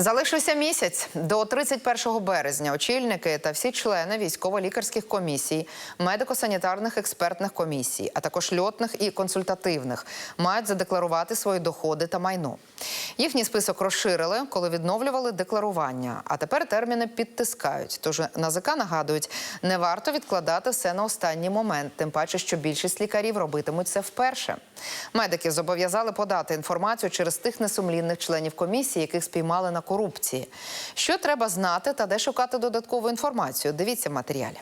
Залишився місяць до 31 березня. Очільники та всі члени військово-лікарських комісій, медико-санітарних експертних комісій, а також льотних і консультативних мають задекларувати свої доходи та майно. Їхній список розширили, коли відновлювали декларування. А тепер терміни підтискають. Тож НАЗК нагадують, не варто відкладати все на останній момент, тим паче, що більшість лікарів робитимуть це вперше. Медики зобов'язали подати інформацію через тих несумлінних членів комісії, яких спіймали на корупції. Що треба знати та де шукати додаткову інформацію? Дивіться матеріалі.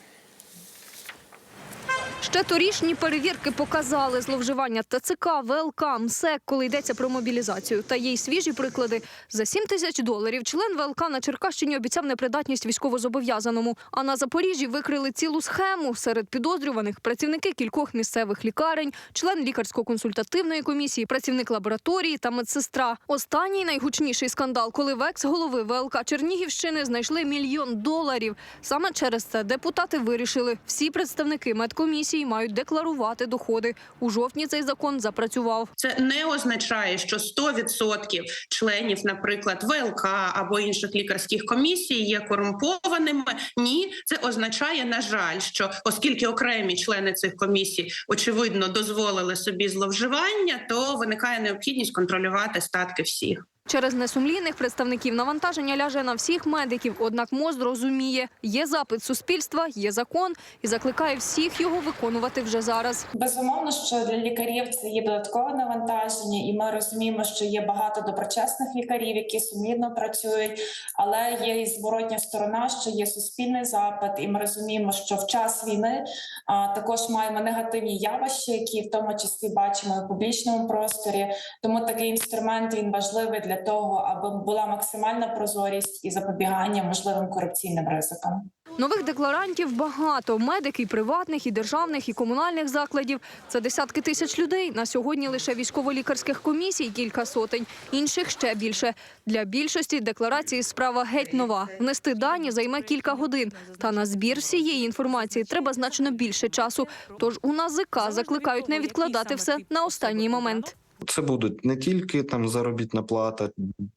Ще торішні перевірки показали зловживання ТЦК, ВЛК, МСЕК, коли йдеться про мобілізацію. Та є й свіжі приклади. За 7 тисяч доларів член ВЛК на Черкащині обіцяв непридатність військовозобов'язаному. А на Запоріжжі викрили цілу схему. Серед підозрюваних працівники кількох місцевих лікарень, член лікарсько-консультативної комісії, працівник лабораторії та медсестра. Останній найгучніший скандал, коли в екс-голови ВЛК Чернігівщини знайшли мільйон доларів. Саме через це депутати вирішили, всі представники медкомісії мають декларувати доходи. У жовтні цей закон запрацював. Це не означає, що 100% членів, наприклад, ВЛК або інших лікарських комісій є корумпованими. Ні, це означає, на жаль, що оскільки окремі члени цих комісій очевидно дозволили собі зловживання, то виникає необхідність контролювати статки всіх. Через несумлінних представників навантаження ляже на всіх медиків. Однак МОЗ розуміє, є запит суспільства, є закон і закликає всіх його виконувати вже зараз. Безумовно, що для лікарів це є додаткове навантаження, і ми розуміємо, що є багато доброчесних лікарів, які сумлінно працюють, але є і зворотня сторона, що є суспільний запит, і ми розуміємо, що в час війни а, також маємо негативні явища, які в тому числі бачимо в публічному просторі. Тому такий інструмент він важливий для того, аби була максимальна прозорість і запобігання можливим корупційним ризикам. Нових декларантів багато. Медики і приватних, і державних, і комунальних закладів. Це десятки тисяч людей. На сьогодні лише військово-лікарських комісій кілька сотень. Інших ще більше. Для більшості декларації справа геть нова. Внести дані займе кілька годин. Та на збір всієї інформації треба значно більше часу. Тож у НАЗК закликають не відкладати все на останній момент. Це будуть не тільки там заробітна плата,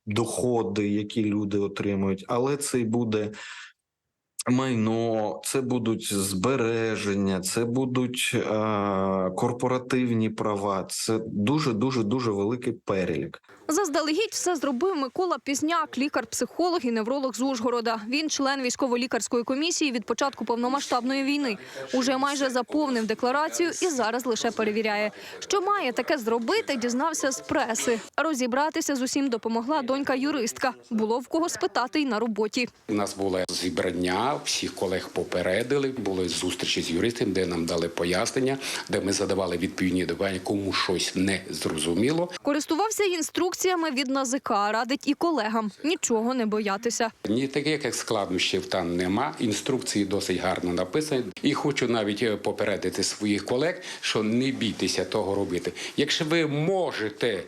доходи, які люди отримують, але це й буде майно, це будуть збереження, це будуть е, корпоративні права. Це дуже дуже дуже великий перелік. Заздалегідь все зробив Микола Пізняк, лікар-психолог і невролог з Ужгорода. Він член військово-лікарської комісії від початку повномасштабної війни. Уже майже заповнив декларацію і зараз лише перевіряє. Що має таке зробити, дізнався з преси. Розібратися з усім допомогла донька юристка. Було в кого спитати й на роботі. У нас було зібрання, всіх колег попередили. Були зустрічі з юристом, де нам дали пояснення, де ми задавали відповідні питання, кому щось не зрозуміло. Користувався інструкціями від НАЗК, радить і колегам нічого не боятися. Ні таких складнощів там нема. Інструкції досить гарно написані. І хочу навіть е, попередити своїх колег, що не бійтеся того робити. Якщо ви можете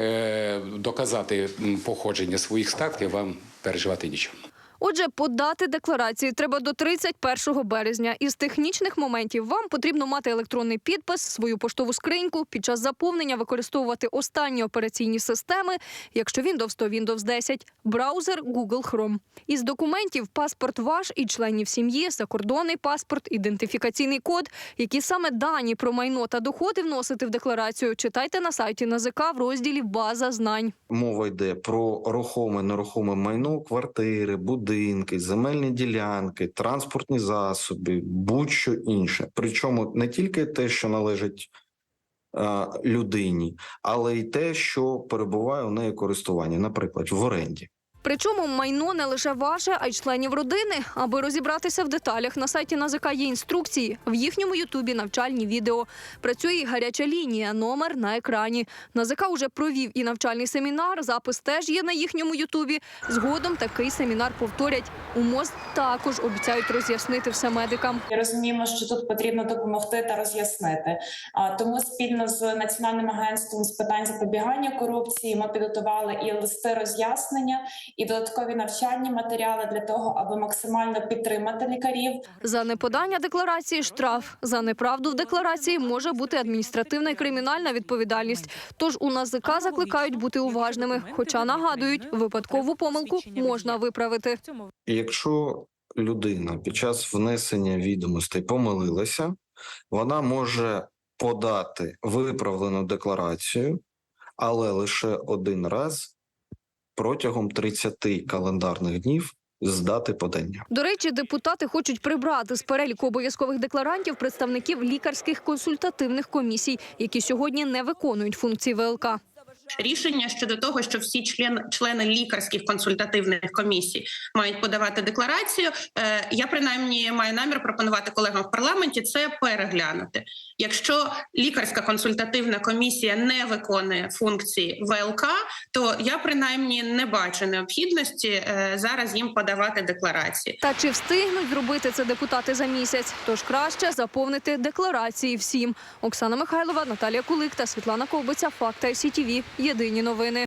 е, доказати походження своїх статків, вам переживати нічого. Отже, подати декларації треба до 31 березня. Із технічних моментів вам потрібно мати електронний підпис, свою поштову скриньку, під час заповнення використовувати останні операційні системи, якщо Windows, то Windows 10, браузер Google Chrome. Із документів паспорт ваш і членів сім'ї, закордонний паспорт, ідентифікаційний код, які саме дані про майно та доходи вносити в декларацію. Читайте на сайті НАЗК в розділі База знань. Мова йде про рухоме, нерухоме майно, квартири, будинки, земельні ділянки, транспортні засоби, будь-що інше. Причому не тільки те, що належить е, людині, але й те, що перебуває у неї користуванні, наприклад, в оренді. Причому майно не лише ваше, а й членів родини. Аби розібратися в деталях, на сайті НАЗК є інструкції. В їхньому Ютубі навчальні відео. Працює і гаряча лінія, номер на екрані. НАЗК уже провів і навчальний семінар. Запис теж є на їхньому Ютубі. Згодом такий семінар повторять. У МОЗ також обіцяють роз'яснити все медикам. Розуміємо, що тут потрібно допомогти та роз'яснити. А тому спільно з національним агентством з питань запобігання корупції ми підготували і листи роз'яснення, і додаткові навчальні матеріали для того, аби максимально підтримати лікарів. За неподання декларації штраф. За неправду в декларації може бути адміністративна і кримінальна відповідальність. Тож у НАЗК закликають бути уважними. Хоча нагадують, випадкову помилку можна виправити. Якщо людина під час внесення відомостей помилилася, вона може подати виправлену декларацію, але лише один раз протягом 30 календарних днів Здати дати подання. До речі, депутати хочуть прибрати з переліку обов'язкових декларантів представників лікарських консультативних комісій, які сьогодні не виконують функції ВЛК. Рішення щодо того, що всі член, члени лікарських консультативних комісій мають подавати декларацію. Е, я принаймні маю намір пропонувати колегам в парламенті це переглянути. Якщо лікарська консультативна комісія не виконує функції ВЛК, то я принаймні не бачу необхідності е, зараз їм подавати декларації. Та чи встигнуть зробити це депутати за місяць? Тож краще заповнити декларації всім. Оксана Михайлова, Наталія Кулик та Світлана Ковбиця. Факта СІТІВІ. Єдині новини.